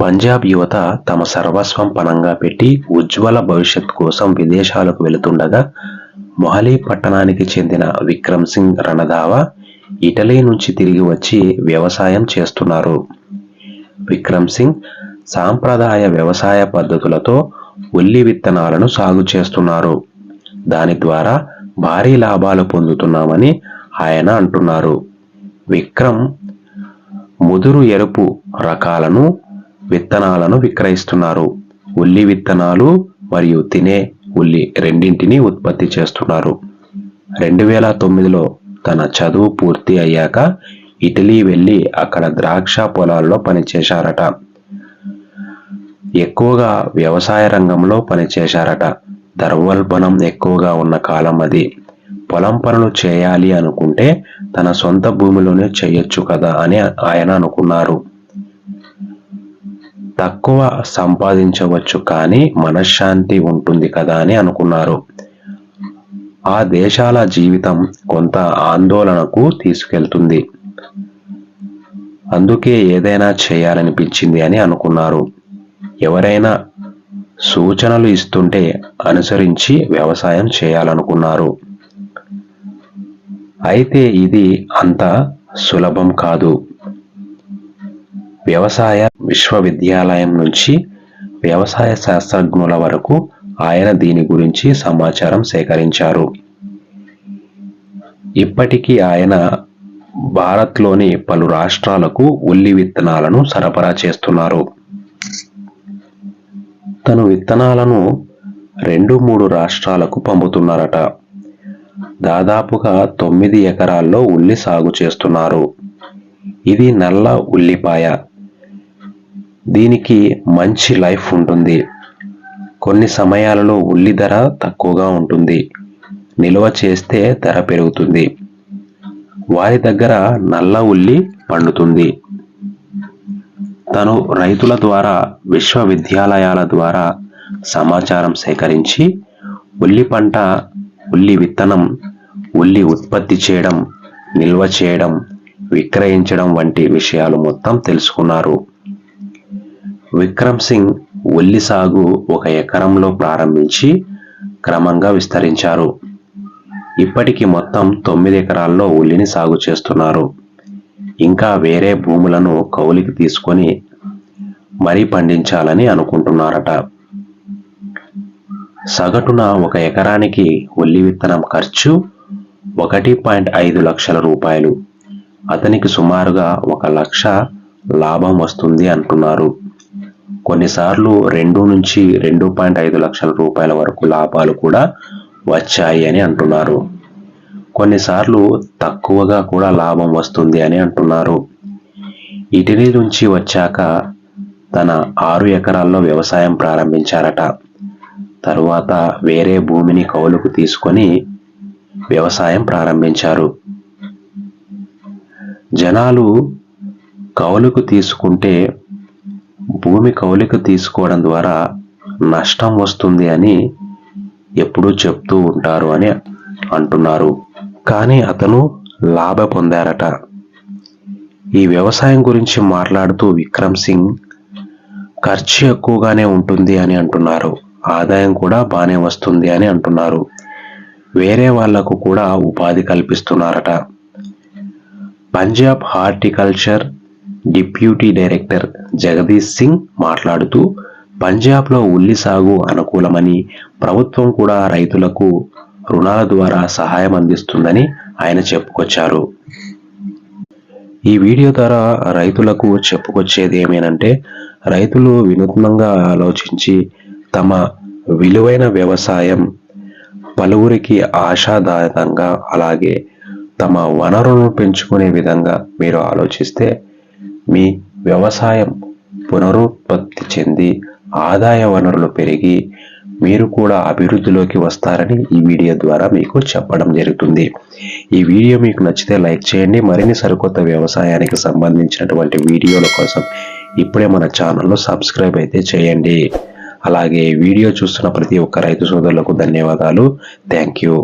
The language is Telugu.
పంజాబ్ యువత తమ సర్వస్వం పణంగా పెట్టి ఉజ్వల భవిష్యత్ కోసం విదేశాలకు వెళుతుండగా మొహాలీ పట్టణానికి చెందిన విక్రమ్ సింగ్ రణధావా ఇటలీ నుంచి తిరిగి వచ్చి వ్యవసాయం చేస్తున్నారు. విక్రమ్ సింగ్ సాంప్రదాయ వ్యవసాయ పద్ధతులతో ఉల్లి విత్తనాలను సాగు చేస్తున్నారు. దాని ద్వారా భారీ లాభాలు పొందుతున్నామని ఆయన అంటున్నారు. విక్రమ్ ముదురు ఎరుపు రకాలను విత్తనాలను విక్రయిస్తున్నారు. ఉల్లి విత్తనాలు మరియు తినే ఉల్లి రెండింటినీ ఉత్పత్తి చేస్తున్నారు. రెండు వేల తొమ్మిదిలో తన చదువు పూర్తి అయ్యాక ఇటలీ వెళ్ళి అక్కడ ద్రాక్ష పొలాల్లో పనిచేశారట. ఎక్కువగా వ్యవసాయ రంగంలో పనిచేశారట. దర్వల్బనం ఎక్కువగా ఉన్న కాలం అది. పొలం పనులు చేయాలి అనుకుంటే తన సొంత భూమిలోనే చేయొచ్చు కదా అని ఆయన అనుకున్నారు. తక్కువ సంపాదించవచ్చు కానీ మనశ్శాంతి ఉంటుంది కదా అని అనుకున్నారు. ఆ దేశాల జీవితం కొంత ఆందోళనకు తీసుకెళ్తుంది. అందుకే ఏదైనా చేయాలనిపించింది అని అనుకున్నారు. ఎవరైనా సూచనలు ఇస్తుంటే అనుసరించి వ్యవసాయం చేయాలనుకున్నారు. అయితే ఇది అంత సులభం కాదు. వ్యవసాయ విశ్వవిద్యాలయం నుంచి వ్యవసాయ శాస్త్రజ్ఞుల వరకు ఆయన దీని గురించి సమాచారం సేకరించారు. ఇప్పటికీ ఆయన భారత్లోని పలు రాష్ట్రాలకు ఉల్లి విత్తనాలను సరఫరా చేస్తున్నారు. తను విత్తనాలను రెండు మూడు రాష్ట్రాలకు పంపుతున్నారట. దాదాపుగా తొమ్మిది ఎకరాల్లో ఉల్లి సాగు చేస్తున్నారు. ఇది నల్ల ఉల్లిపాయ. దీనికి మంచి లైఫ్ ఉంటుంది. కొన్ని సమయాలలో ఉల్లి ధర తక్కువగా ఉంటుంది. నిల్వ చేస్తే ధర పెరుగుతుంది. వారి దగ్గర నల్ల ఉల్లి పండుతుంది. తను రైతుల ద్వారా విశ్వవిద్యాలయాల ద్వారా సమాచారం సేకరించి ఉల్లి పంట ఉల్లి విత్తనం ఉల్లి ఉత్పత్తి చేయడం నిల్వ చేయడం విక్రయించడం వంటి విషయాలు మొత్తం తెలుసుకున్నారు. విక్రమ్ సింగ్ ఉల్లి సాగు ఒక ఎకరంలో ప్రారంభించి క్రమంగా విస్తరించారు. ఇప్పటికి మొత్తం తొమ్మిది ఎకరాల్లో ఉల్లిని సాగు చేస్తున్నారు. ఇంకా వేరే భూములను కౌలికి తీసుకొని మరీ పండించాలని అనుకుంటున్నారట. సగటున ఒక ఎకరానికి ఉల్లి విత్తనం ఖర్చు ఒకటి పాయింట్ ఐదు లక్షల రూపాయలు. అతనికి సుమారుగా ఒక లక్ష లాభం వస్తుంది అంటున్నారు. కొన్నిసార్లు రెండు నుంచి రెండు పాయింట్ ఐదు లక్షల రూపాయల వరకు లాభాలు కూడా వచ్చాయి అని అంటున్నారు. కొన్నిసార్లు తక్కువగా కూడా లాభం వస్తుంది అని అంటున్నారు. ఇటలీ నుంచి వచ్చాక తన ఆరు ఎకరాల్లో వ్యవసాయం ప్రారంభించారట. తరువాత వేరే భూమిని కౌలుకు తీసుకొని వ్యవసాయం ప్రారంభించారు. జనాలు కౌలుకు తీసుకుంటే భూమి కౌలుకు తీసుకోవడం ద్వారా నష్టం వస్తుంది అని ఎప్పుడూ చెప్తూ ఉంటారు అని అంటున్నారు. కానీ అతను లాభ పొందారట. ఈ వ్యవసాయం గురించి మాట్లాడుతూ విక్రమ్ సింగ్ ఖర్చు ఎక్కువగానే ఉంటుంది అని అంటున్నారు. ఆదాయం కూడా బాగానే వస్తుంది అని అంటున్నారు. వేరే వాళ్ళకు కూడా ఉపాధి కల్పిస్తున్నారట. Punjab horticulture deputy director Jagdish Singh మాట్లాడుతూ పంజాబ్లో ఉల్లి సాగు అనుకూలమని ప్రభుత్వం కూడా రైతులకు రుణాల ద్వారా సహాయం అందిస్తుందని ఆయన చెప్పుకొచ్చారు. ఈ వీడియో ద్వారా రైతులకు చెప్పుకొచ్చేది ఏమేనంటే రైతులు వినూత్నంగా ఆలోచించి తమ విలువైన వ్యవసాయం పలువురికి ఆశాదాయకంగా అలాగే తమ వనరులను పెంచుకునే విధంగా మీరు ఆలోచిస్తే మీ వ్యవసాయం పునరుత్పత్తి చెంది ఆదాయ వనరులు పెరిగి మీరు కూడా అభివృద్ధిలోకి వస్తారని ఈ వీడియో ద్వారా మీకు చెప్పడం జరుగుతుంది. ఈ వీడియో మీకు నచ్చితే లైక్ చేయండి. మరిన్ని సరికొత్త వ్యవసాయానికి సంబంధించినటువంటి వీడియోల కోసం ఇప్పుడే మన ఛానల్లో సబ్స్క్రైబ్ అయితే చేయండి. అలాగే వీడియో చూస్తున్న ప్రతి ఒక్క రైతు సోదరులకు ధన్యవాదాలు. Thank you.